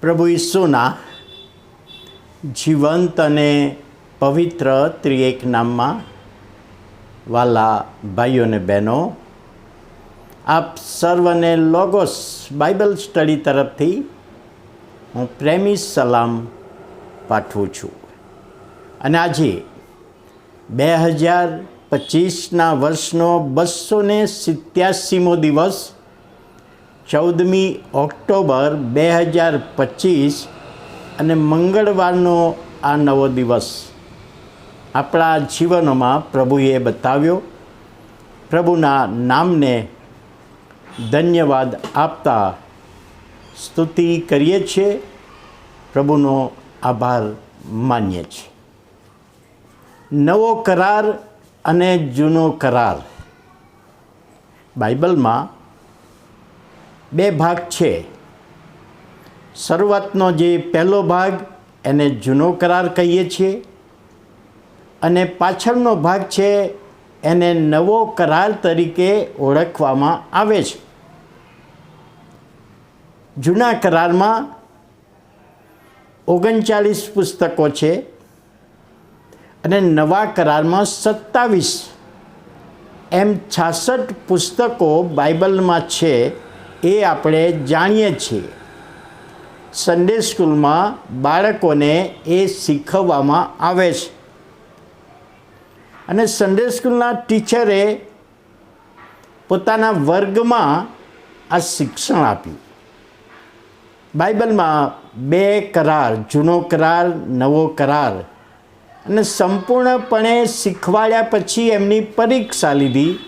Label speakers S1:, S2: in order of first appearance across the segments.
S1: પ્રભુ ઈસુના જીવંત અને પવિત્ર ત્રિએક નામમાં વાલા ભાઈઓ અને બહેનો, આપ સર્વને લોગોસ બાઇબલ સ્ટડી તરફથી હું પ્રેમી સલામ પાઠવું છું. અને આજે બે હજાર પચીસના વર્ષનો બસો ને સિત્યાસીમો દિવસ ચૌદમી ઓક્ટોબર બે હજાર પચીસ અને મંગળવારનો આ નવો દિવસ આપણા જીવનોમાં પ્રભુએ બતાવ્યો. પ્રભુના નામને ધન્યવાદ આપતા સ્તુતિ કરીએ છીએ. પ્રભુનો આભાર માનીએ છીએ. નવો કરાર અને જૂનો કરાર. બાઇબલમાં બે ભાગ છે. શરૂઆતનો જે પહેલો ભાગ એને જૂનો કરાર કહીએ છીએ અને પાછળનો ભાગ છે એને નવો કરાર તરીકે ઓળખવામાં આવે છે. જૂના કરારમાં ઓગણચાલીસ પુસ્તકો છે અને નવા કરારમાં સત્તાવીસ. એમ છાસઠ પુસ્તકો બાઇબલમાં છે. એ આપણે જાણીએ છીએ. સન્ડે સ્કૂલમાં બાળકોને એ શીખવવામાં આવે છે. અને સન્ડે સ્કૂલના ટીચરે પોતાના વર્ગમાં આ શિક્ષણ આપ્યું. બાઇબલમાં બે કરાર, જૂનો કરાર, નવો કરાર. અને સંપૂર્ણપણે શીખવાડ્યા પછી એમની પરીક્ષા લીધી.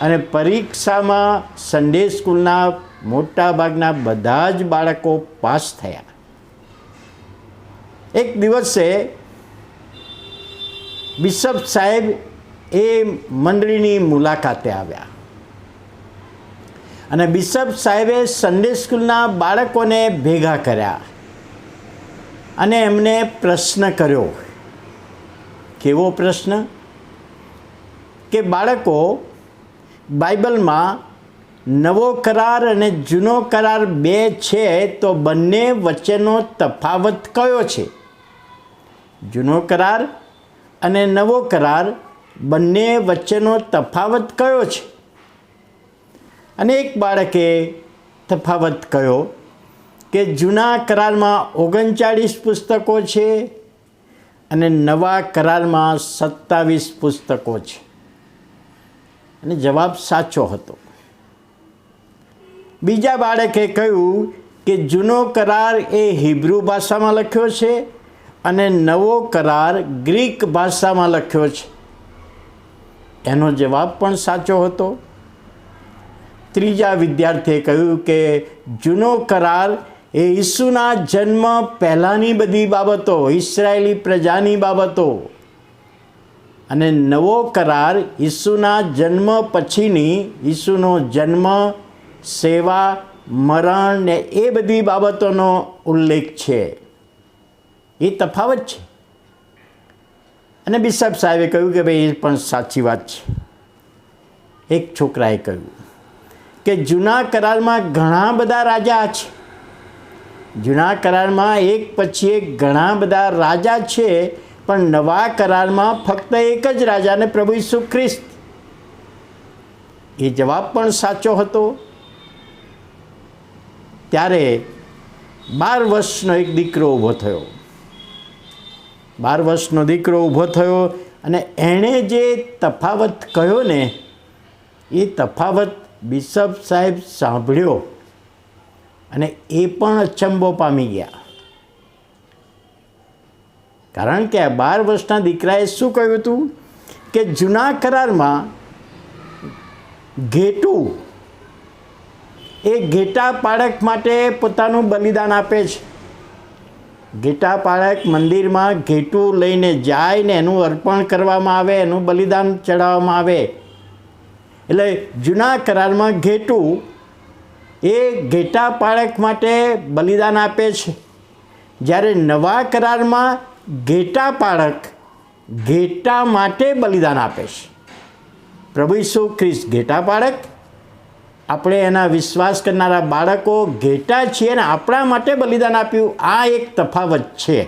S1: અને પરીક્ષામાં સન્ડે સ્કૂલના મોટા ભાગના બધા જ બાળકો પાસ થયા. એક દિવસે બિશપ સાહેબ એ મંડળીની મુલાકાતે આવ્યા. અને બિશપ સાહેબે સન્ડે સ્કૂલના બાળકોને ભેગા કર્યા અને એમને પ્રશ્ન કર્યો. કેવો પ્રશ્ન? કે બાળકો બાઇબલમાં નવો કરાર અને જૂનો કરાર બે છે, તો બંને વચ્ચેનો તફાવત કયો છે? જૂનો કરાર અને નવો કરાર બંને વચ્ચેનો તફાવત કયો છે? અને એક બાળકે તફાવત કયો કે જૂના કરારમાં ઓગણચાળીસ પુસ્તકો છે અને નવા કરારમાં સત્તાવીસ પુસ્તકો છે. અને જવાબ સાચો હતો. બીજા બાળકે કહ્યું કે જૂનો કરાર એ હિબ્રુ ભાષામાં લખ્યો છે અને નવો કરાર ગ્રીક ભાષામાં લખ્યો છે. એનો જવાબ પણ સાચો હતો. ત્રીજા વિદ્યાર્થીએ કહ્યું કે જૂનો કરાર એ ઈસુના જન્મ પહેલાંની બધી બાબતો ઇસરાયેલી પ્રજાની બાબતો અને નવો કરાર ઈસુના જન્મ પછીની ઈસુનો જન્મ, સેવા, મરણ ને એ બધી બાબતોનો ઉલ્લેખ છે. એ તફાવત છે. અને બિશપ સાહેબે કહ્યું કે ભાઈ, એ પણ સાચી વાત છે. એક છોકરાએ કહ્યું કે જૂના કરારમાં ઘણા બધા રાજા છે. જૂના કરારમાં એક પછી એક ઘણા બધા રાજા છે પણ નવા કરારમાં ફક્ત એક જ રાજાને પ્રભુ ઈસુ ખ્રિસ્ત. એ જવાબ પણ સાચો હતો. ત્યારે બાર વર્ષનો એક દીકરો ઊભો થયો. બાર વર્ષનો દીકરો ઊભો થયો અને એણે જે તફાવત કહ્યો ને, એ તફાવત બિશપ સાહેબ સાંભળ્યો અને એ પણ અચંબો પામી ગયા. કારણ કે આ બાર વર્ષના દીકરાએ શું કહ્યું હતું? કે જૂના કરારમાં ઘેટું એ ઘેટા પાળક માટે પોતાનું બલિદાન આપે છે. ઘેટા પાળક મંદિરમાં ઘેટું લઈને જાય ને એનું અર્પણ કરવામાં આવે, એનું બલિદાન ચડાવવામાં આવે. એટલે જૂના કરારમાં ઘેટું એ ઘેટા પાળક માટે બલિદાન આપે છે. જ્યારે નવા કરારમાં ઘેટા પાળક ઘેટા માટે બલિદાન આપે છે. પ્રભુ ઈસુ ખ્રિસ્ત ઘેટા પાળક આપણે એના વિશ્વાસ કરનારા બાળકો ઘેટા છીએ અને આપણા માટે બલિદાન આપ્યું. આ એક તફાવત છે.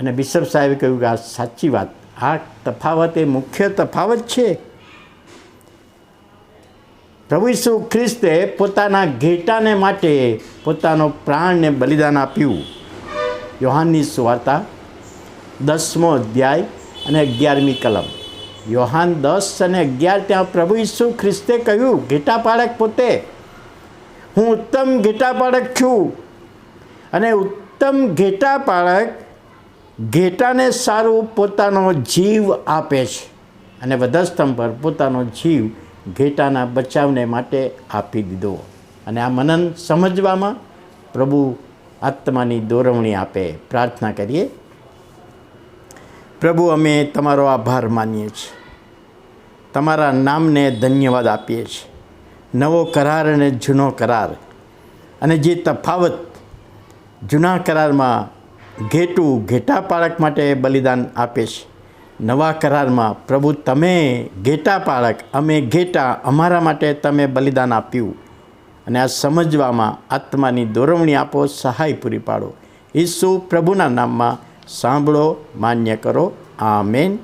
S1: અને બિશપ સાહેબે કહ્યું કે આ સાચી વાત. આ તફાવત એ મુખ્ય તફાવત છે. પ્રભુ ઈસુ ખ્રિસ્તે પોતાના ઘેટાને માટે પોતાનો પ્રાણને બલિદાન આપ્યું. યોહાનની સુવાર્તા દસમો અધ્યાય અને અગિયારમી કલમ. યોહાન દસ અને અગિયાર ત્યાં પ્રભુ ઈસુ ખ્રિસ્તે કહ્યું ઘેટા પાળક પોતે. હું ઉત્તમ ઘેટા પાળક છું. અને ઉત્તમ ઘેટા પાળક ઘેટાને સારું પોતાનો જીવ આપે છે. અને વધસ્તંભ પર પોતાનો જીવ ઘેટાના બચાવને માટે આપી દીધો. અને આ મનન સમજવામાં પ્રભુ આત્માની દોરવણી આપે, પ્રાર્થના કરીએ. પ્રભુ, અમે તમારો આભાર માનીએ છીએ. તમારા નામને ધન્યવાદ આપીએ છીએ. નવો કરાર અને જૂનો કરાર. અને જે તફાવત જૂના કરારમાં ઘેટું ઘેટા પાળક માટે બલિદાન આપે છે, નવા કરારમાં પ્રભુ, તમે ઘેટા પાળક, અમે ઘેટા અમારા માટે તમે બલિદાન આપ્યું. અને આ સમજવામાં આત્માની દોરવણી આપો, સહાય પૂરી પાડો. ઈસુ પ્રભુના નામમાં સાંભળો, માન્ય કરો. આમેન.